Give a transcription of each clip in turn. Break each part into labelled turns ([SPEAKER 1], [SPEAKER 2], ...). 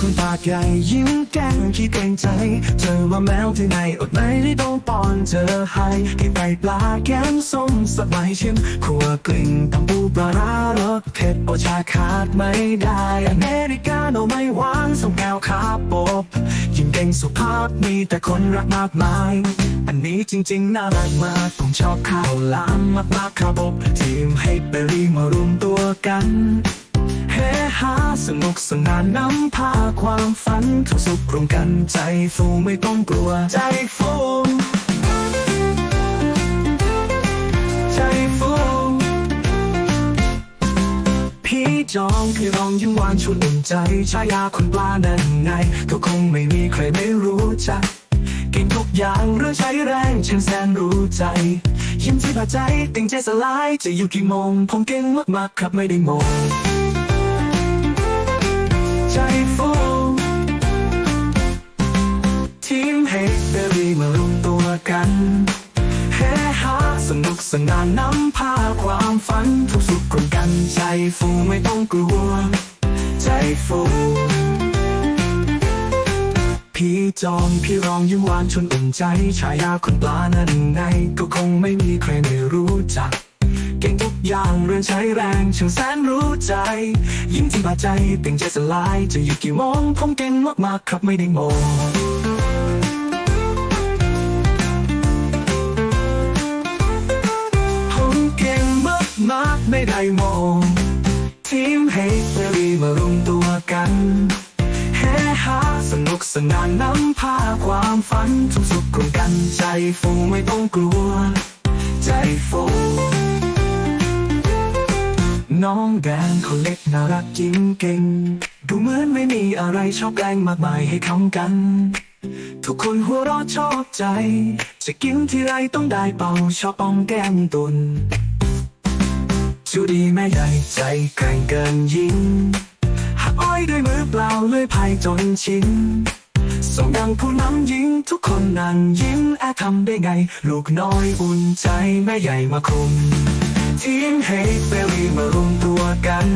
[SPEAKER 1] คนปากใหญ่ยิ้มแก้มขี้เกรงใจ เธอมาแมวที่ไหนอดไม่ได้ต้องป้อนเธอให้กินไปปลาแก้มส้มสบายชิมขัวกลิ่นตำปูปลาร้ารสเผ็ดโอชาขาดไม่ได้อเมริกาโนไม่หวานส่งแก้วคาโบบยิ้มเก่งสุภาพมีแต่คนรักมากมาย อันนี้จริงๆน่ารักมากผมชอบข้าวลามมากมากๆครับผมทีมให้เบอร์รี่มารวมตัวกันเฮฮา สนุกสนานนำพาความฝันทุกสุขรวมกันใจฟูไม่ต้องกลัว ใจฟูใจฟูพี่จองพี่รองยิ้มหวานชวนอุ่นใจชายาคนปลานั่นไงก็คงไม่มีใครไม่รู้จักกินทุกอย่างเรื่องใช้แรงฉันแสนรู้ใจยิ้มที่พาใจติ่งใจสลายจะอยู่กี่โมงผมเก่งมากๆครับไม่ได้โมง สนุกสนานำพาความฝัน ทุกสุขรวมกันใจฟูไม่ต้องกลัว ใจฟูพี่จอมพี่รองยิ้มหวานชวนอุ่นใจ ชายาคนปลานั่นไงก็คงไม่มีใครไม่รู้จัก เก่งทุกอย่างเรื่องใช้แรงช่างแสนรู้ใจ ยิ้มที่บาดใจเต่งใจสลาย จะอยู่กี่โมงผมเก่งมากๆครับไม่ได้โมผม ไม่ได้โมทีมเฮเบอรีมารวมตัวกันเฮฮาสนุกสนานนำพาความฝันทุกสุขรวมกันใจฟูไม่ต้องกลัว ใจฟูน้องแดงเขาเล็กน่ารักยิ้มเก่ง ดูเหมือนไม่มีอะไรชอบแกล้งมากมายให้คำกัน ทุกคนหัวเราะชอบใจ จะกินที่ไรต้องได้เป่าชอบปองแก้มตุน จูดีแม่ใหญ่ใจแกร่งเกินยิ้มหักอ้อยด้วยมือเปล่าเลยพายจนชินส่งดังผู้นำยิงทุกคนนั่งยิ้มแอบทำได้ไง ลูกน้อยอุ่นใจแม่ใหญ่มาคุม ทีมเฮกเบอรี่มารวมตัวกัน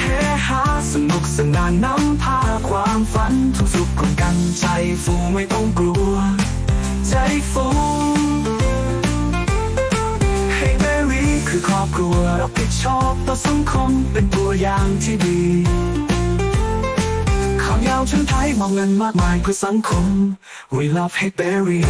[SPEAKER 1] เฮฮาสนุกสนานนำพาความฝันทุกสุขคนกันใจฟูไม่ต้องกลัว ใจฟูเฮเบอรี่คือครอบครัว รับผิดชอบต่อสังคมเป็นตัวอย่างที่ดี ข่าวยาวชั้นท้ายมองเงินมากมายเพื่อสังคม We love Hate Berry